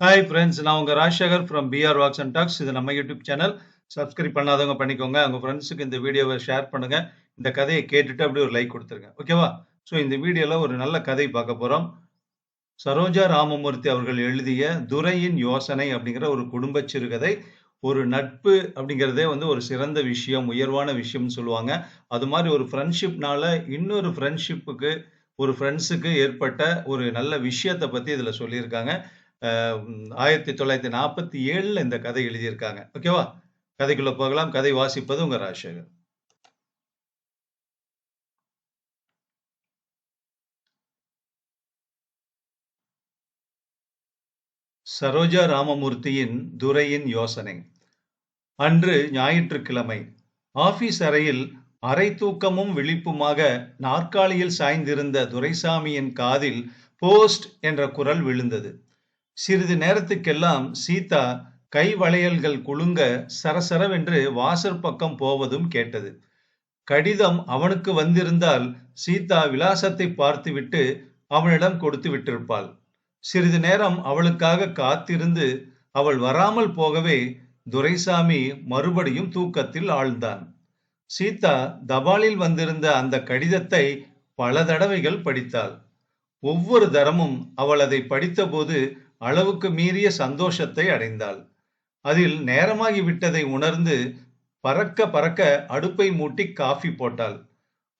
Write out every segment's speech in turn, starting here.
Hi friends நான் உங்கள் Rajasekar from PR walks and talks இது நம்ம யூடியூப் சேனல் சப்ஸ்கிரைப் பண்ணாதவங்க பண்ணிக்கோங்க. உங்கள் ஃப்ரெண்ட்ஸுக்கு இந்த வீடியோவை ஷேர் பண்ணுங்க. இந்த கதையை கேட்டுட்டு அப்படியே ஒரு லைக் கொடுத்துருங்க. ஓகேவா ஸோ இந்த வீடியோவில் ஒரு நல்ல கதை பார்க்க போகிறோம் சரோஜா ராமமூர்த்தி அவர்கள் எழுதிய துரையின் யோசனை அப்படிங்கிற ஒரு குடும்ப சிறுகதை. ஒரு நட்பு அப்படிங்கிறதே வந்து ஒரு சிறந்த விஷயம் உயர்வான விஷயம்னு சொல்லுவாங்க. அது மாதிரி ஒரு ஃப்ரெண்ட்ஷிப்னால இன்னொரு ஃப்ரெண்ட்ஷிப்புக்கு ஒரு ஃப்ரெண்ட்ஸுக்கு ஏற்பட்ட ஒரு நல்ல விஷயத்தை பற்றி இதில் சொல்லியிருக்காங்க. ஆயிரத்தி தொள்ளாயிரத்தி நாற்பத்தி ஏழுல இந்த கதை எழுதியிருக்காங்க. ஓகேவா கதைக்குள்ள போகலாம். கதை வாசிப்பது உங்க ராஜசேகர். சரோஜா ராமமூர்த்தியின் துரையின் யோசனை. அன்று ஞாயிற்றுக்கிழமை ஆபீஸ் அறையில் அரை தூக்கமும் விழிப்புமாக நாற்காலியில் சாய்ந்திருந்த துரைசாமியின் காதில் போஸ்ட் என்ற குரல் விழுந்தது. சிறிது நேரத்துக்கெல்லாம் சீதா கை வளையல்கள் குலுங்க சரசரவென்று வாசற் பக்கம் போவதும் கேட்டது. கடிதம் அவனுக்கு வந்திருந்தால் சீதா விலாசத்தை பார்த்துவிட்டு அவனிடம் கொடுத்து விட்டிருப்பாள். சிறிது நேரம் அவளுக்காக காத்திருந்து அவள் வராமல் போகவே துரைசாமி மறுபடியும் தூக்கத்தில் ஆழ்ந்தான். சீதா தபாலில் வந்திருந்த அந்த கடிதத்தை பல தடவைகள் படித்தாள். ஒவ்வொரு தரமும் அவள் அதை படித்தபோது அளவுக்கு மீறிய சந்தோஷத்தை அடைந்தாள். அதில் நேரமாகி விட்டதை உணர்ந்து பறக்க பறக்க அடுப்பை மூட்டி காஃபி போட்டாள்.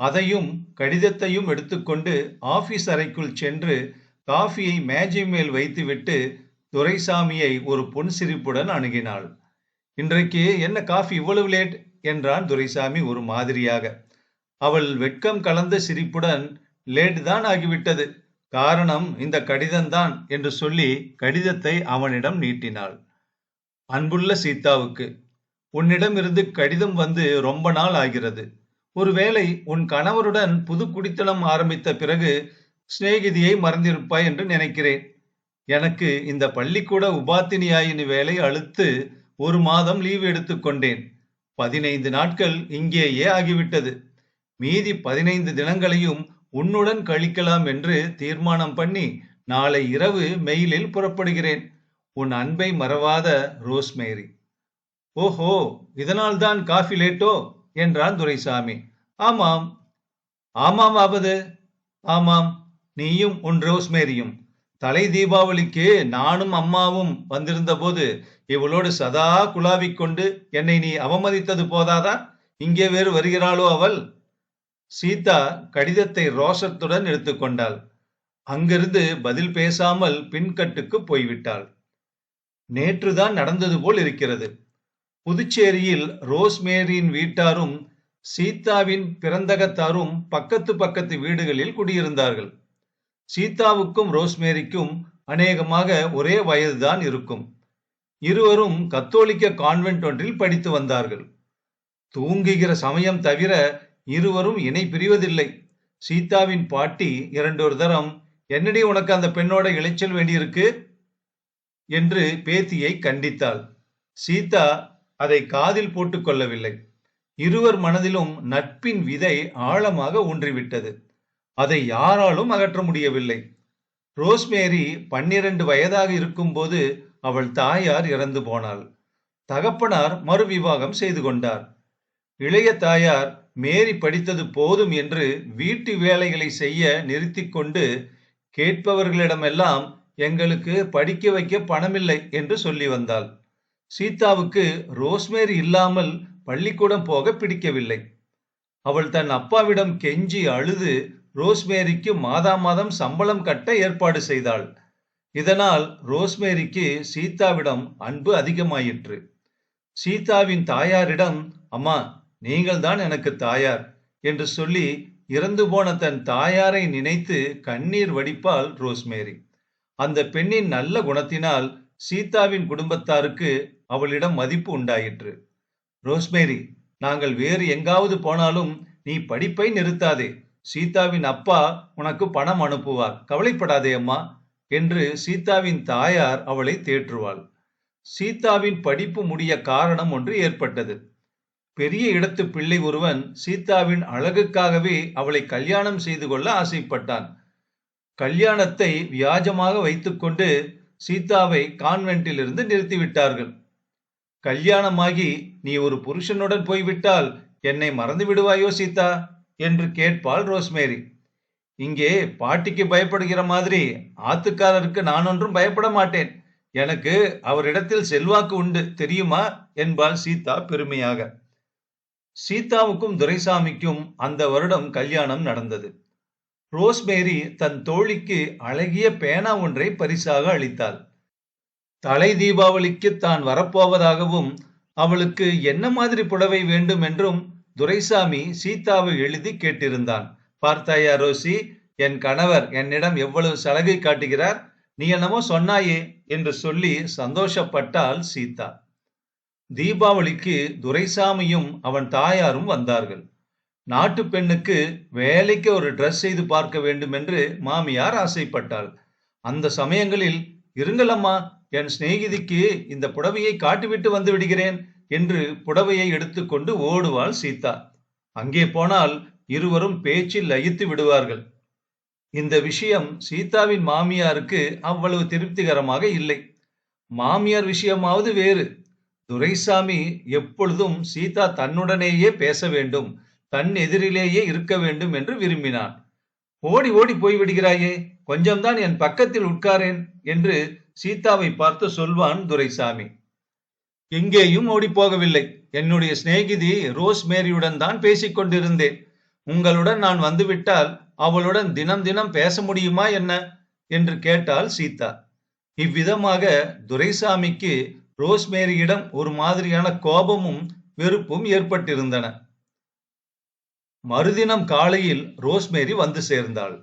அதையும் கடிதத்தையும் எடுத்துக்கொண்டு ஆபீஸ் அறைக்குள் சென்று காஃபியை மேஜை மேல் வைத்துவிட்டு துரைசாமியை ஒரு புன்சிரிப்புடன் அணுகினாள். இன்றைக்கு என்ன காஃபி இவ்வளவு லேட்? என்றான் துரைசாமி ஒரு மாதிரியாக. அவள் வெட்கம் கலந்த சிரிப்புடன் லேட் தான் ஆகிவிட்டது. காரணம் இந்த கடிதம்தான் என்று சொல்லி கடிதத்தை அவனிடம் நீட்டினாள். அன்புள்ள சீதாவுக்கு உன்னிடமிருந்து கடிதம் வந்து ரொம்ப நாள் ஆகிறது. ஒருவேளை உன் கணவருடன் புது குடித்தனம் ஆரம்பித்த பிறகு சிநேகிதியை மறந்திருப்பாய் என்று நினைக்கிறேன். எனக்கு இந்த பள்ளிக்கூட உபாத்தினியாயின் வேலை அழுத்து ஒரு மாதம் லீவ் எடுத்துக்கொண்டேன் பதினைந்து நாட்கள் இங்கேயே ஆகிவிட்டது. மீதி பதினைந்து தினங்களையும் உன்னுடன் கழிக்கலாம் என்று தீர்மானம் பண்ணி நாளை இரவு மெயிலில் புறப்படுகிறேன். உன் அன்பை மறவாத ரோஸ்மேரி. ஓஹோ இதனால்தான் காஃபி லேட்டோ? என்றான் துரைசாமி. ஆமாம். ஆமாம் ஆபது ஆமாம். நீயும் உன் ரோஸ்மேரியும். தலை தீபாவளிக்கு நானும் அம்மாவும் வந்திருந்த போது இவளோடு சதா குழாவிக் கொண்டு என்னை நீ அவமதித்தது போதாதா? இங்கே வேறு வருகிறாளோ அவள்? சீதா கடிதத்தை ரோஷத்துடன் எடுத்துக்கொண்டாள் அங்கிருந்து பதில் பேசாமல் பின்கட்டுக்கு போய்விட்டாள். நேற்றுதான் நடந்தது போல் இருக்கிறது. புதுச்சேரியில் ரோஸ்மேரியின் வீட்டாரும் சீதாவின் பிறந்தகத்தாரும் பக்கத்து பக்கத்து வீடுகளில் குடியிருந்தார்கள். சீதாவுக்கும் ரோஸ்மேரிக்கும் அநேகமாக ஒரே வயதுதான் இருக்கும். இருவரும் கத்தோலிக்க கான்வென்ட் ஒன்றில் படித்து வந்தார்கள். தூங்குகிற சமயம் தவிர இருவரும் இணை பிரிவதில்லை. சீதாவின் பாட்டி இரண்டொரு தரம் என்னடி உனக்கு அந்த பெண்ணோட இளைச்சல் வேண்டியிருக்கு? என்று பேத்தியை கண்டித்தாள். சீதா அதை காதில் போட்டுக்கொள்ளவில்லை இருவர் மனதிலும் நட்பின் விதை ஆழமாக ஊன்றிவிட்டது. அதை யாராலும் அகற்ற முடியவில்லை. ரோஸ்மேரி பன்னிரண்டு வயதாக இருக்கும்போது அவள் தாயார் இறந்து போனாள். தகப்பனார் மறுவிவாகம் செய்து கொண்டார். இளைய தாயார் மேரி படித்தது போதும் என்று வீட்டு வேலைகளை செய்ய நிறுத்தி கொண்டு கேட்பவர்களிடமெல்லாம் எங்களுக்கு படிக்க வைக்க பணமில்லை என்று சொல்லி வந்தாள். சீதாவுக்கு ரோஸ்மேரி இல்லாமல் பள்ளிக்கூடம் போக பிடிக்கவில்லை. அவள் தன் அப்பாவிடம் கெஞ்சி அழுது ரோஸ்மேரிக்கு மாதா மாதம் சம்பளம் கட்ட ஏற்பாடு செய்தாள். இதனால் ரோஸ்மேரிக்கு சீதாவிடம் அன்பு அதிகமாயிற்று. சீதாவின் தாயாரிடம் அம்மா நீங்கள் தான் எனக்கு தாயார் என்று சொல்லி இறந்து போன தன் தாயாரை நினைத்து கண்ணீர் வடிப்பாள் ரோஸ்மேரி. அந்த பெண்ணின் நல்ல குணத்தினால் சீதாவின் குடும்பத்தாருக்கு அவளிடம் மதிப்பு உண்டாயிற்று. ரோஸ்மேரி நாங்கள் வேறு எங்காவது போனாலும் நீ படிப்பை நிறுத்தாதே. சீதாவின் அப்பா உனக்கு பணம் அனுப்புவார். கவலைப்படாதே அம்மா என்று சீதாவின் தாயார் அவளை தேற்றுவாள். சீதாவின் படிப்பு முடிய காரணம் ஒன்று ஏற்பட்டது. பெரிய இடத்து பிள்ளை ஒருவன் சீதாவின் அழகுக்காகவே அவளை கல்யாணம் செய்து கொள்ள ஆசைப்பட்டான். கல்யாணத்தை வியாஜமாக வைத்துக்கொண்டு சீதாவை கான்வென்ட்டிலிருந்து நிறுத்திவிட்டார்கள். கல்யாணமாகி நீ ஒரு புருஷனுடன் போய்விட்டால் என்னை மறந்து விடுவாயோ சீதா? என்று கேட்பாள் ரோஸ்மேரி. இங்கே பாட்டிக்கு பயப்படுகிற மாதிரி ஆத்துக்காரருக்கு நான் ஒன்றும் பயப்பட மாட்டேன். எனக்கு அவரிடத்தில் செல்வாக்கு உண்டு தெரியுமா? என்பாள் சீதா பெருமையாக. சீதாவுக்கும் துரைசாமிக்கும் அந்த வருடம் கல்யாணம் நடந்தது. ரோஸ்மேரி தன் தோழிக்கு அழகிய பேனா ஒன்றை பரிசாக அளித்தாள். தலை தீபாவளிக்கு தான் வரப்போவதாகவும் அவளுக்கு என்ன மாதிரி புடவை வேண்டும் என்றும் துரைசாமி சீதாவை எழுதி கேட்டிருந்தான். பார்த்தாயா ரோசி என் கணவர் என்னிடம் எவ்வளவு சலுகை காட்டுகிறார் நீ என்னமோ சொன்னாயே என்று சொல்லி சந்தோஷப்பட்டாள் சீதா. தீபாவளிக்கு துரைசாமியும் அவன் தாயாரும் வந்தார்கள். நாட்டு பெண்ணுக்கு வேலைக்கு ஒரு ட்ரெஸ் செய்து பார்க்க வேண்டும் என்று மாமியார் ஆசைப்பட்டாள். அந்த சமயங்களில் இருங்களம்மா என் சிநேகிதிக்கு இந்த புடவையை காட்டிவிட்டு வந்து விடுகிறேன் என்று புடவையை எடுத்துக்கொண்டு ஓடுவாள் சீதா. அங்கே போனால் இருவரும் பேச்சில் லயித்து விடுவார்கள். இந்த விஷயம் சீதாவின் மாமியாருக்கு அவ்வளவு திருப்திகரமாக இல்லை. மாமியார் விஷயமாவது வேறு. துரைசாமி எப்பொழுதும் சீதா தன்னுடனேயே பேச வேண்டும் தன் எதிரிலேயே இருக்க வேண்டும் என்று விரும்பினான். ஓடி ஓடி போய்விடுகிறாயே கொஞ்சம்தான் என் பக்கத்தில் உட்காரேன் என்று சீதாவை பார்த்து சொல்வான் துரைசாமி. எங்கேயும் ஓடி போகவில்லை. என்னுடைய சிநேகிதி ரோஸ் மேரியுடன் தான் பேசிக்கொண்டிருந்தேன் உங்களுடன் நான் வந்துவிட்டால் அவளுடன் தினம் தினம் பேச முடியுமா என்ன? என்று கேட்டாள் சீதா. இவ்விதமாக துரைசாமிக்கு ரோஸ்மேரியிடம் ஒரு மாதிரியான கோபமும் வெறுப்பும் ஏற்பட்டிருந்தன. மறுதினம் காலையில் ரோஸ்மேரி வந்து சேர்ந்தாள்.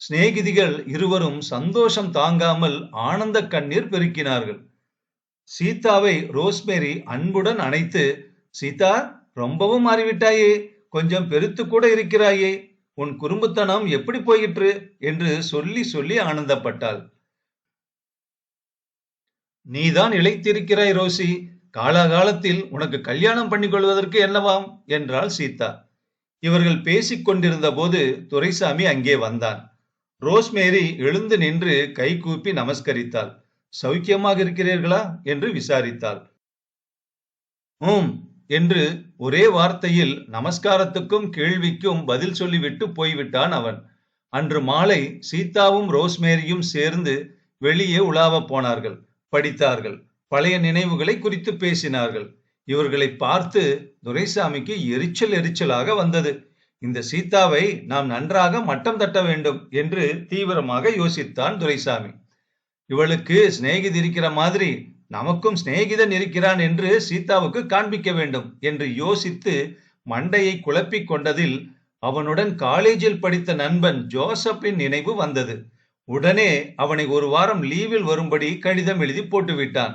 சிநேகிதிகள் இருவரும் சந்தோஷம் தாங்காமல் ஆனந்த கண்ணீர் பெருக்கினார்கள். சீதாவை ரோஸ்மேரி அன்புடன் அணைத்து சீதா ரொம்பவும் மாறிவிட்டாயே கொஞ்சம் பெருத்து கூட இருக்கிறாயே உன் குறும்புத்தனம் எப்படி போயிற்று? என்று சொல்லி சொல்லி ஆனந்தப்பட்டாள். நீதான் இழைத்திருக்கிறாய் ரோசி காலாகாலத்தில் உனக்கு கல்யாணம் பண்ணிக் கொள்வதற்கு என்னவாம்? என்றாள் சீதா. இவர்கள் பேசிக் கொண்டிருந்த போது துரைசாமி அங்கே வந்தான். ரோஸ்மேரி எழுந்து நின்று கை கூப்பி நமஸ்கரித்தாள். சௌக்கியமாக இருக்கிறீர்களா? என்று விசாரித்தாள். உம் என்று ஒரே வார்த்தையில் நமஸ்காரத்துக்கும் கேள்விக்கும் பதில் சொல்லிவிட்டு போய்விட்டான் அவன். அன்று மாலை சீதாவும் ரோஸ்மேரியும் சேர்ந்து வெளியே உலாவ போனார்கள். படித்தார்கள். பழைய நினைவுகளை குறித்து பேசினார்கள். இவர்களை பார்த்து துரைசாமிக்கு எரிச்சல் எரிச்சலாக வந்தது. இந்த சீதாவை நாம் நன்றாக மட்டம் தட்ட வேண்டும் என்று தீவிரமாக யோசித்தான் துரைசாமி. இவளுக்கு சிநேகிதி இருக்கிற மாதிரி நமக்கும் சிநேகிதன் இருக்கிறான் என்று சீதாவுக்கு காண்பிக்க வேண்டும் என்று யோசித்து மண்டையை குழப்பிக் கொண்டதில் அவனுடன் காலேஜில் படித்த நண்பன் ஜோசப்பின் நினைவு வந்தது. உடனே அவனை ஒரு வாரம் லீவில் வரும்படி கடிதம் எழுதி போட்டுவிட்டான்.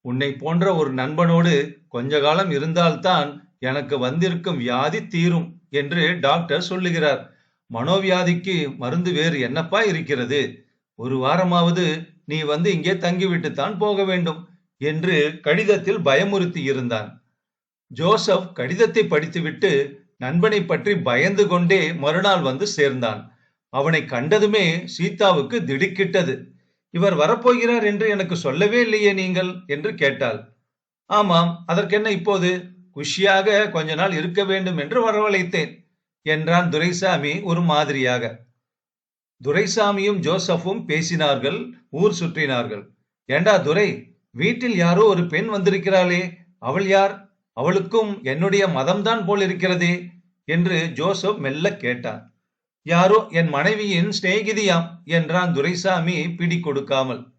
உன்னை போன்ற ஒரு நண்பனோடு கொஞ்ச காலம் இருந்தால்தான் எனக்கு வந்திருக்கும் வியாதி தீரும் என்று டாக்டர் சொல்லுகிறார். மனோவியாதிக்கு மருந்து வேறு என்னப்பா இருக்கிறது? ஒரு வாரமாவது நீ வந்து இங்கே தங்கிவிட்டுத்தான் போக வேண்டும் என்று கடிதத்தில் பயமுறுத்தி இருந்தான். ஜோசப் கடிதத்தை படித்துவிட்டு நண்பனை பற்றி பயந்து கொண்டே மறுநாள் வந்து சேர்ந்தான். அவனை கண்டதுமே சீதாவுக்கு திடுக்கிட்டது. இவர் வரப்போகிறார் என்று எனக்கு சொல்லவே இல்லையே நீங்கள்? என்று கேட்டாள். ஆமாம் அதற்கென்ன இப்போது? குஷியாக கொஞ்ச நாள் இருக்க வேண்டும் என்று வரவழைத்தேன் என்றான் துரைசாமி ஒரு மாதிரியாக. துரைசாமியும் ஜோசப்பும் பேசினார்கள் ஊர் சுற்றினார்கள். ஏண்டா துரை வீட்டில் யாரோ ஒரு பெண் வந்திருக்கிறாளே அவள் யார்? அவளுக்கும் என்னுடைய மதம்தான் போல் இருக்கிறதே என்று ஜோசப் மெல்ல கேட்டான். யாரோ என் மனைவியின் சிநேகிதியாம் என்றான் துரைசாமி பிடி கொடுக்காமல்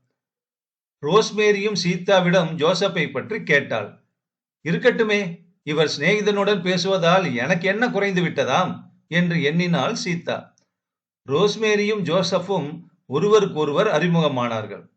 ரோஸ்மேரியும் சீதாவிடம் ஜோசப்பை பற்றி கேட்டாள். இருக்கட்டுமே இவர் சிநேகிதனுடன் பேசுவதால் எனக்கு என்ன குறைந்து விட்டதாம்? என்று எண்ணினாள் சீதா. ரோஸ்மேரியும் ஜோசப்பும் ஒருவருக்கொருவர் அறிமுகமானார்கள்.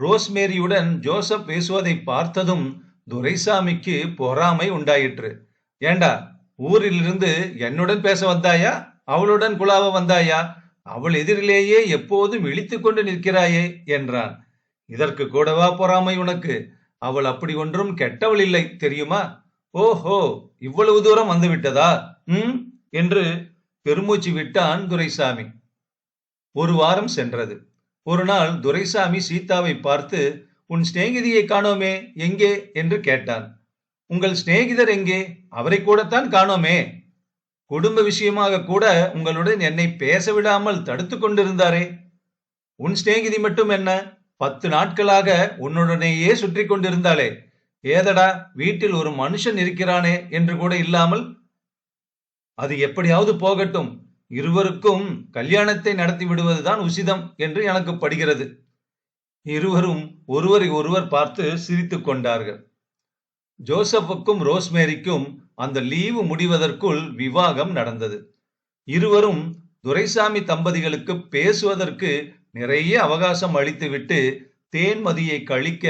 ரோஸ்மேரியுடன் ஜோசப் பேசுவதை பார்த்ததும் துரைசாமிக்கு பொறாமை உண்டாயிற்று. ஏண்டா ஊரிலிருந்து என்னுடன் பேச வந்தாயா? அவளுடன் குழாவ வந்தாயா? அவள் எதிரிலேயே எப்போதும் இழித்துக் கொண்டு நிற்கிறாயே என்றான். இதற்கு கூடவா பொறாமை உனக்கு? அவள் அப்படி ஒன்றும் கெட்டவள் இல்லை தெரியுமா? ஓஹோ இவ்வளவு தூரம் வந்துவிட்டதா? ம்? என்று பெருமூச்சு விட்டான் துரைசாமி. ஒரு வாரம் சென்றது. ஒரு நாள் துரைசாமி சீதாவை பார்த்து உன் சிநேகிதியை காணோமே எங்கே? என்று கேட்டான். உங்கள் சிநேகிதர் எங்கே? அவரை கூடத்தான் காணோமே. குடும்ப விஷயமாக கூட உங்களுடன் என்னை பேச விடாமல் தடுத்து கொண்டிருந்தாரே. உன் சிநேகிதி மட்டும் என்ன? பத்து நாட்களாக உன்னுடனேயே சுற்றி கொண்டிருந்தாளே. ஏதடா வீட்டில் ஒரு மனுஷன் இருக்கிறானே என்று கூட இல்லாமல்? அது எப்படியாவது போகட்டும். இருவருக்கும் கல்யாணத்தை நடத்தி விடுவதுதான் உசிதம் என்று எனக்கு படுகிறது. இருவரும் ஒருவரை ஒருவர் பார்த்து சிரித்துக் கொண்டார்கள். ஜோசப்புக்கும் ரோஸ்மேரிக்கும் அந்த லீவு முடிவதற்குள் விவாகம் நடந்தது. இருவரும் துரைசாமி தம்பதிகளுக்கு பேசுவதற்கு நிறைய அவகாசம் அளித்துவிட்டு தேன்மதியை கழிக்க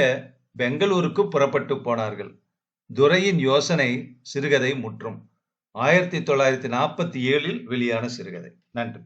பெங்களூருக்கு புறப்பட்டு போனார்கள். துரையின் யோசனை சிறுகதை முற்றும். ஆயிரத்தி தொள்ளாயிரத்தி நாற்பத்தி ஏழில் வெளியான சிறுகதை. நன்றி.